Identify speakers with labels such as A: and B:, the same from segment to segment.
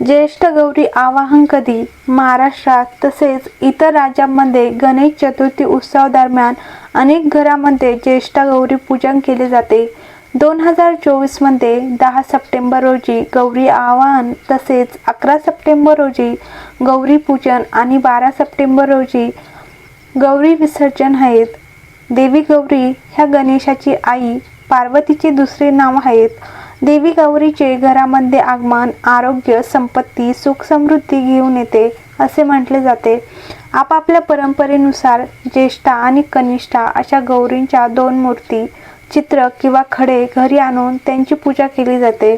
A: ज्येष्ठ गौरी आवाहन कधी? महाराष्ट्रात तसेच इतर राज्यांमध्ये गणेश चतुर्थी उत्सव दरम्यान अनेक घरामध्ये ज्येष्ठ गौरी पूजन केले जाते. दोन हजार चोवीसमध्ये दहा सप्टेंबर रोजी गौरी आवाहन तसेच अकरा सप्टेंबर रोजी गौरी पूजन आणि बारा सप्टेंबर रोजी गौरी विसर्जन आहेत. देवी गौरी ह्या गणेशाची आई पार्वतीचे दुसरे नाव आहेत. देवी गौरीचे घरामध्ये आगमन आरोग्य संपत्ती सुख समृद्धी घेऊन येते असे म्हटले जाते. आपापल्या परंपरेनुसार ज्येष्ठा आणि कनिष्ठा अशा गौरींच्या दोन मूर्ती चित्र किंवा खडे घरी आणून त्यांची पूजा केली जाते.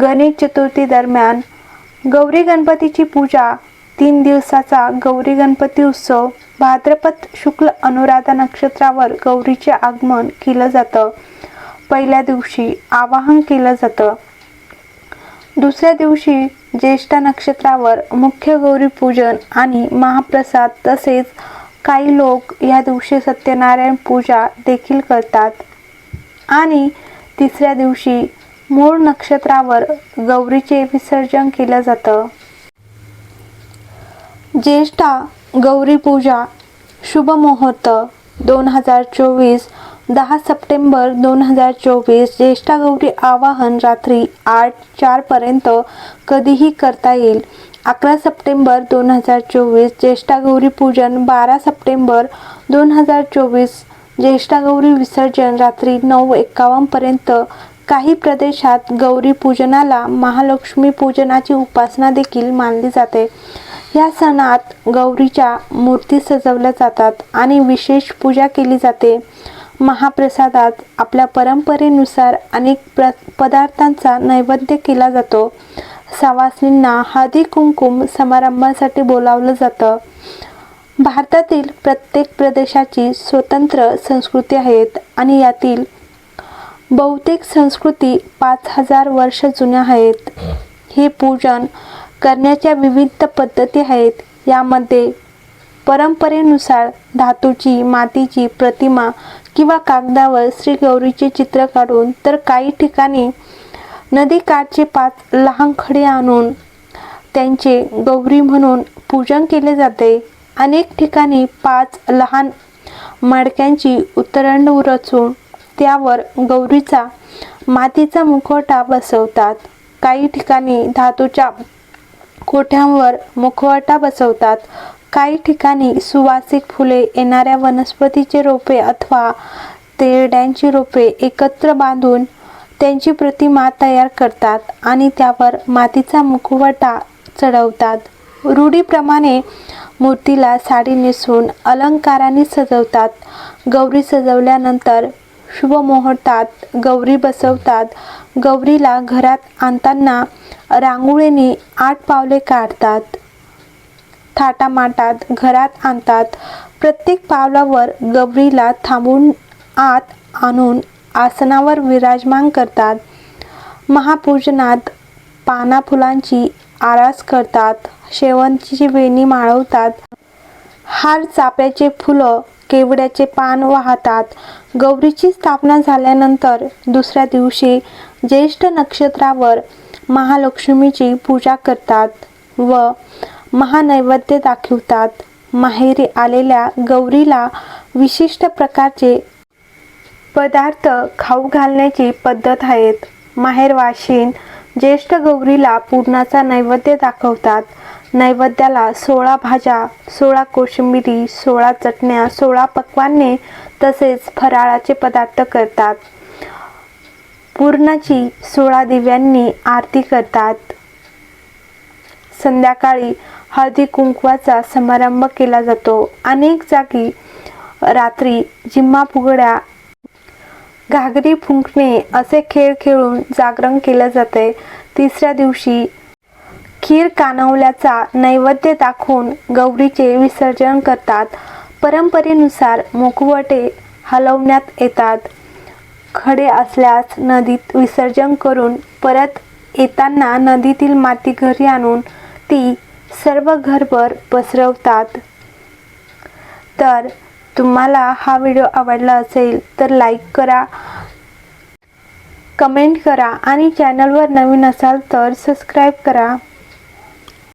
A: गणेश चतुर्थी दरम्यान गौरी गणपतीची पूजा तीन दिवसाचा गौरी गणपती उत्सव भाद्रपद शुक्ल अनुराधा नक्षत्रावर गौरीचे आगमन केलं जातं. पहिल्या दिवशी आवाहन केलं जातं. दुसऱ्या दिवशी ज्येष्ठ नक्षत्रावर मुख्य गौरी पूजन आणि महाप्रसाद तसेच काही लोक या दिवशी सत्यनारायण पूजा देखील करतात. आणि तिसऱ्या दिवशी मूळ नक्षत्रावर गौरीचे विसर्जन केलं जातं. ज्येष्ठा गौरी पूजा शुभ मुहूर्त दोन हजार चोवीस दहा सप्टेंबर दोन हजार चोवीस ज्येष्ठा गौरी आवाहन रात्री आठ चारपर्यंत कधीही करता येईल. अकरा सप्टेंबर दोन हजार चोवीस ज्येष्ठा गौरी पूजन. बारा सप्टेंबर दोन हजार चोवीस ज्येष्ठा गौरी विसर्जन. रात्री नऊ एकावन्नपर्यंत काही प्रदेशात गौरी पूजनाला महालक्ष्मी पूजनाची उपासना देखील मानली जाते. या सणात गौरीच्या मूर्ती सजवल्या जातात आणि विशेष पूजा केली जाते. महाप्रसादात आपल्या परंपरेनुसार अनेक प्र पदार्थांचा नैवेद्य केला जातो. सवासनींना हळदी कुंकुम समारंभासाठी बोलावलं जातं. भारतातील प्रत्येक प्रदेशाची स्वतंत्र संस्कृती आहेत आणि यातील बहुतेक संस्कृती पाच हजार वर्ष जुन्या आहेत. हे पूजन करण्याच्या विविध पद्धती आहेत. यामध्ये परंपरेनुसार धातूची मातीची प्रतिमा किंवा कागदावर श्री गौरीचे चित्र काढून तर काही ठिकाणी नदीकाठचे पाच लहान खडे आणून त्यांचे गौरी म्हणून पूजन केले जाते. अनेक ठिकाणी पाच लहान मडक्यांची उतरण रचून त्यावर गौरीचा मातीचा मुखवटा बसवतात. काही ठिकाणी धातूच्या कोठ्यांवर मुखवटा बसवतात. काही ठिकाणी सुवासिक फुले येणाऱ्या वनस्पतीचे रोपे अथवा तेरड्यांची रोपे एकत्र बांधून त्यांची प्रतिमा तयार करतात आणि त्यावर मातीचा मुखवटा चढवतात. रूढीप्रमाणे मूर्तीला साडी नेसून अलंकाराने सजवतात. गौरी सजवल्यानंतर शुभ मुहूर्तात गौरी बसवतात. गौरीला घरात आणताना रांगोळीने आठ पावले काढतात. थाटामाटात घरात आणतात. प्रत्येक पावलावर गौरीला थांबून आत आणून आसनावर विराजमान करतात. महापूजनात पाना फुलांची आरास करतात. शेवंतीची वेणी माळवतात. हार चाप्याचे फुलं केवड्याचे पान वाहतात. गौरीची स्थापना झाल्यानंतर दुसऱ्या दिवशी ज्येष्ठ नक्षत्रावर महालक्ष्मीची पूजा करतात व महानैवेद्य दाखवतात. माहेरी आलेल्या गौरीला विशिष्ट प्रकारचे पदार्थ खाऊ घालण्याची पद्धत आहेत. माहेरवाशीन ज्येष्ठ गौरीला पूर्णाचा नैवेद्य दाखवतात. नैवेद्याला सोळा भाज्या सोळा कोशिंबिरी सोळा चटण्या सोळा पक्वान्ने तसेच फराळाचे पदार्थ करतात. पूर्णाची सोळा दिव्यांनी आरती करतात. संध्याकाळी हळदी कुंकवाचा समारंभ केला जातो. अनेक जागी रात्री जिम्मा फुगड्या घागरी फुंकणे असे खेळ खेळून जागरण केले जाते. तिसऱ्या दिवशी खीर कानवल्याचा नैवेद्य दाखवून गौरीचे विसर्जन करतात. परंपरेनुसार मुखवटे हलवण्यात येतात. खडे असल्यास नदीत विसर्जन करून परत येताना नदीतील माती घरी आणून ती सर्व घरभर पसरवतात. तर तुम्हाला हा व्हिडिओ आवडला असेल तर लाईक करा कमेंट करा आणि चॅनलवर नवीन असाल तर सबस्क्राईब करा.